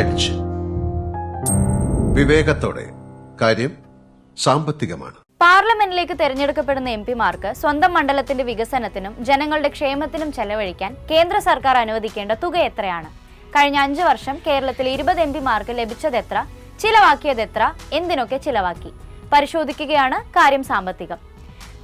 Edge വിവേകത്തോടെ. കാര്യം സാമ്പത്തികമാണ്. പാർലമെന്റിലേക്ക് തെരഞ്ഞെടുക്കപ്പെടുന്ന M പിമാർക്ക് സ്വന്തം മണ്ഡലത്തിന്റെ വികസനത്തിനും ജനങ്ങളുടെ ക്ഷേമത്തിനും ചെലവഴിക്കാൻ കേന്ദ്ര സർക്കാർ അനുവദിക്കേണ്ട തുക എത്രയാണ്? കഴിഞ്ഞ അഞ്ചു വർഷം കേരളത്തിൽ ഇരുപത് എം പിമാർക്ക് ലഭിച്ചതെത്ര? ചിലവാക്കിയതെത്ര? എന്തിനൊക്കെ ചിലവാക്കി? പരിശോധിക്കുകയാണ് കാര്യം സാമ്പത്തികം.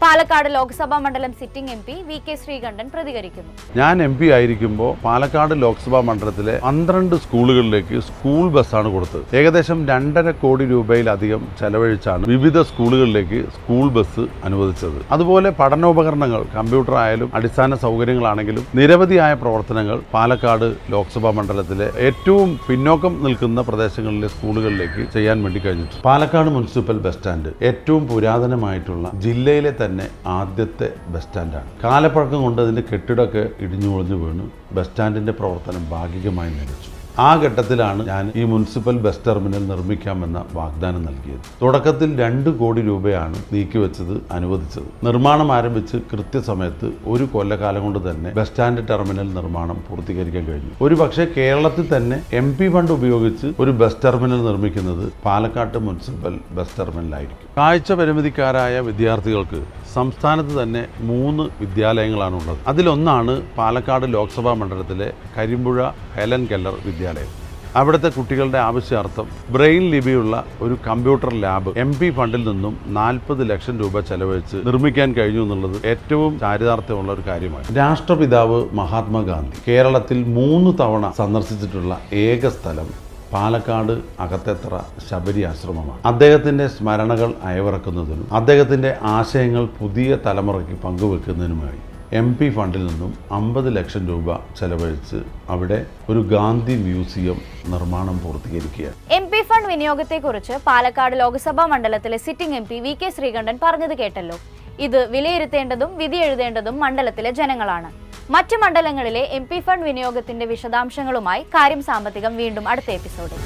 പാലക്കാട് ലോക്സഭാ മണ്ഡലം sitting M P V K Sreekandan പ്രതികരിക്കുന്നു. ഞാൻ എം പി ആയിരിക്കുമ്പോൾ പാലക്കാട് ലോക്സഭാ മണ്ഡലത്തിലെ പന്ത്രണ്ട് സ്കൂളുകളിലേക്ക് സ്കൂൾ ബസ്സാണ് കൊടുത്തത്. ഏകദേശം രണ്ടര കോടി രൂപയിലധികം ചെലവഴിച്ചാണ് വിവിധ സ്കൂളുകളിലേക്ക് സ്കൂൾ ബസ് അനുവദിച്ചത്. അതുപോലെ പഠനോപകരണങ്ങൾ കമ്പ്യൂട്ടർ ആയാലും അടിസ്ഥാന സൗകര്യങ്ങളാണെങ്കിലും നിരവധിയായ പ്രവർത്തനങ്ങൾ പാലക്കാട് ലോക്സഭാ മണ്ഡലത്തിലെ ഏറ്റവും പിന്നോക്കം നിൽക്കുന്ന പ്രദേശങ്ങളിലെ സ്കൂളുകളിലേക്ക് ചെയ്യാൻ വേണ്ടി കഴിഞ്ഞിട്ടുണ്ട്. പാലക്കാട് മുനിസിപ്പൽ ബസ് സ്റ്റാൻഡ് ഏറ്റവും പുരാതനമായിട്ടുള്ള ജില്ലയിലെ തന്നെ ആദ്യത്തെ ബസ് സ്റ്റാൻഡാണ്. കാലപ്പഴക്കം കൊണ്ട് അതിന്റെ കെട്ടിടമൊക്കെ ഇടിഞ്ഞു ഒളിഞ്ഞു വീണ്. ബസ് സ്റ്റാൻഡിന്റെ പ്രവർത്തനം ഭാഗികമായി നിലച്ചു. ആ ഘട്ടത്തിലാണ് ഞാൻ ഈ മുനിസിപ്പൽ ബസ് ടെർമിനൽ നിർമ്മിക്കാമെന്ന വാഗ്ദാനം നൽകിയത്. തുടക്കത്തിൽ രണ്ട് കോടി രൂപയാണ് നീക്കിവെച്ചത് അനുവദിച്ചത്. നിർമ്മാണം ആരംഭിച്ച് കൃത്യസമയത്ത് ഒരു കൊല്ലക്കാലം കൊണ്ട് തന്നെ ബസ് സ്റ്റാൻഡ് ടെർമിനൽ നിർമ്മാണം പൂർത്തീകരിക്കാൻ കഴിഞ്ഞു. ഒരു പക്ഷേ കേരളത്തിൽ തന്നെ എം പി ഫണ്ട് ഉപയോഗിച്ച് ഒരു ബസ് ടെർമിനൽ നിർമ്മിക്കുന്നത് പാലക്കാട്ട് മുനിസിപ്പൽ ബസ് ടെർമിനലായിരിക്കും കാഴ്ച പരിമിതിക്കാരായ വിദ്യാർത്ഥികൾക്ക് സംസ്ഥാനത്ത് തന്നെ മൂന്ന് വിദ്യാലയങ്ങളാണുള്ളത്. അതിലൊന്നാണ് പാലക്കാട് ലോക്സഭാ മണ്ഡലത്തിലെ കരിമ്പുഴ ഹെലൻ കെല്ലർ വിദ്യാലയം അവിടുത്തെ കുട്ടികളുടെ ആവശ്യാർത്ഥം ബ്രെയിൻ ലിപിയുള്ള ഒരു കമ്പ്യൂട്ടർ ലാബ് എം പി ഫണ്ടിൽ നിന്നും നാൽപ്പത് ലക്ഷം രൂപ ചെലവഴിച്ച് നിർമ്മിക്കാൻ കഴിഞ്ഞു എന്നുള്ളത് ഏറ്റവും ചാരിതാർത്ഥ്യമുള്ള ഒരു കാര്യമാണ്. രാഷ്ട്രപിതാവ് മഹാത്മാഗാന്ധി കേരളത്തിൽ മൂന്ന് തവണ സന്ദർശിച്ചിട്ടുള്ള ഏക സ്ഥലം പാലക്കാട് അകത്തെത്ര ശബരി ആശ്രമമാണ്. അദ്ദേഹത്തിന്റെ സ്മരണകൾ അയവിറക്കുന്നതിനും അദ്ദേഹത്തിന്റെ ആശയങ്ങൾ പുതിയ തലമുറയ്ക്ക് പങ്കുവെക്കുന്നതിനുമായി എം പി ഫണ്ടിൽ നിന്നും അമ്പത് ലക്ഷം രൂപ ചെലവഴിച്ച് അവിടെ ഒരു ഗാന്ധി മ്യൂസിയം നിർമ്മാണം പൂർത്തീകരിക്കുകയാണ്. എം പി ഫണ്ട് വിനിയോഗത്തെക്കുറിച്ച് പാലക്കാട് ലോക്സഭാ മണ്ഡലത്തിലെ sitting M P V K Sreekandan പറഞ്ഞത് കേട്ടല്ലോ. ഇത് വിലയിരുത്തേണ്ടതും വിധി എഴുതേണ്ടതും മണ്ഡലത്തിലെ ജനങ്ങളാണ്. മറ്റ് മണ്ഡലങ്ങളിലെ എം പി ഫണ്ട് വിനിയോഗത്തിന്റെ വിശദാംശങ്ങളുമായി കാര്യം സാമ്പത്തികം വീണ്ടും അടുത്ത എപ്പിസോഡിൽ.